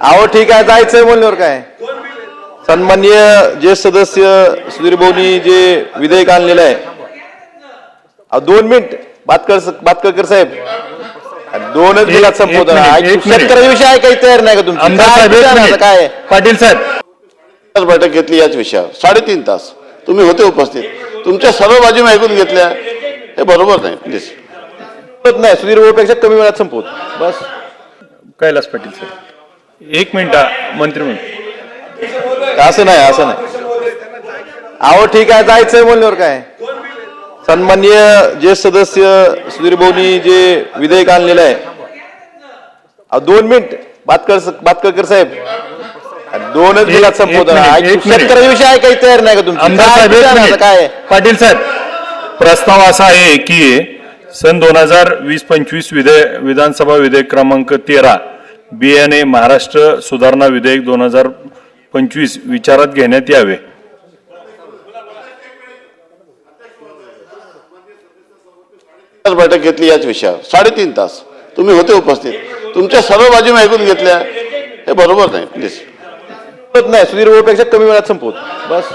अहो ठीक आहे जायचंय म्हणल्यावर काय? सन्माननीय ज्येष्ठ सदस्य सुधीर भाऊनी जे विधेयक आणलेलं आहे. अहो दोन मिनिट बातकर बातकर साहेब. दोनच एक मिनिट. शेतकऱ्याविषयी ऐकायची तयार नाही का तुमची? काय? पाटील साहेब. आज बैठक घेतली याच विषयावर. साडेतीन तास. तुम्ही होते उपस्थित. तुमच्या सर्व बाजू ऐकून घेतल्या. हे बरोबर नाही. प्लीज नाही. सुधीर भाऊपेक्षा कमी वेळात संपवत. बस. कैलास पाटील साहेब. एक मिनिट मंत्री म्हणून. असं नाही असं नाही. अहो ठीक आहे जायचंय म्हणल्यावर काय? सन्माननीय ज्येष्ठ सदस्य सुधीर भाऊनी जे विधेयक आणलेलं आहे. दोन मिनिट बातकर बातकर साहेब. दोनच एक संबोधन मिनिट, ऐकू- एक मिनिट. शेतकऱ्याविषयी ऐकायची तयार नाही का तुमची काय? पाटील साहेब प्रस्ताव असा आहे की सन दोन हजार वीस पंचवीस विधेय विधानसभा विधेयक क्रमांक तेरा बियाणे महाराष्ट्र सुधारणा विधेयक दोन हजार पंचवीस विचारात घेण्यात यावे. बैठक घेतली याच विषयावर. साडेतीन तास. तुम्ही होते उपस्थित. तुमच्या सर्व बाजू मी ऐकून घेतल्या. हे बरोबर नाही. प्लीज होत नाही. सुधीर भाऊपेक्षा कमी वेळात संपवत बस.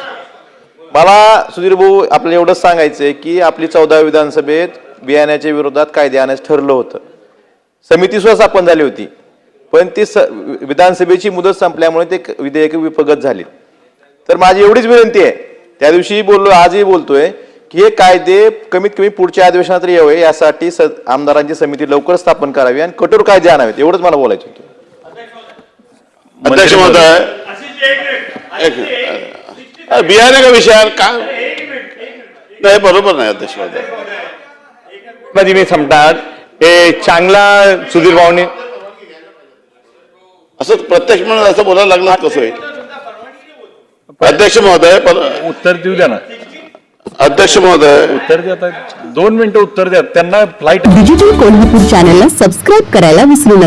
मला सुधीर भाऊ आपल्याला एवढंच सांगायचंय की आपली चौदा विधानसभेत बियाण्याच्या विरोधात कायदे आणायचं ठरलं होतं. समिती सुद्धा स्थापन झाली होती. पण ती विधानसभेची मुदत संपल्यामुळे ते क- विधेयक विफगत झाली. तर माझी एवढीच विनंती आहे. त्या दिवशी बोललो आजही बोलतोय की हे कायदे कमीत कमी पुढच्या अधिवेशनात तरी यावे यासाठी आमदारांची समिती लवकर स्थापन करावी आणि कठोर कायदे आणावेत एवढंच मला बोलायचं होतं. अध्यक्ष महोदय का विषयावर का? नाही बरोबर नाही अध्यक्ष महोदय. मी समतात हे चांगला सुधीर भाऊने असं प्रत्यक्ष म्हणून असं बोलायला लागलं कसं होईल अध्यक्ष महोदय पर- उत्तर देऊ द्या ना. अध्यक्ष महोदय. उत्तर द्या दोन मिनिटं उत्तर द्या. त्यांना फ्लाईट डिजिटल कोल्हापूर चॅनलला सबस्क्राईब करायला विसरू नका.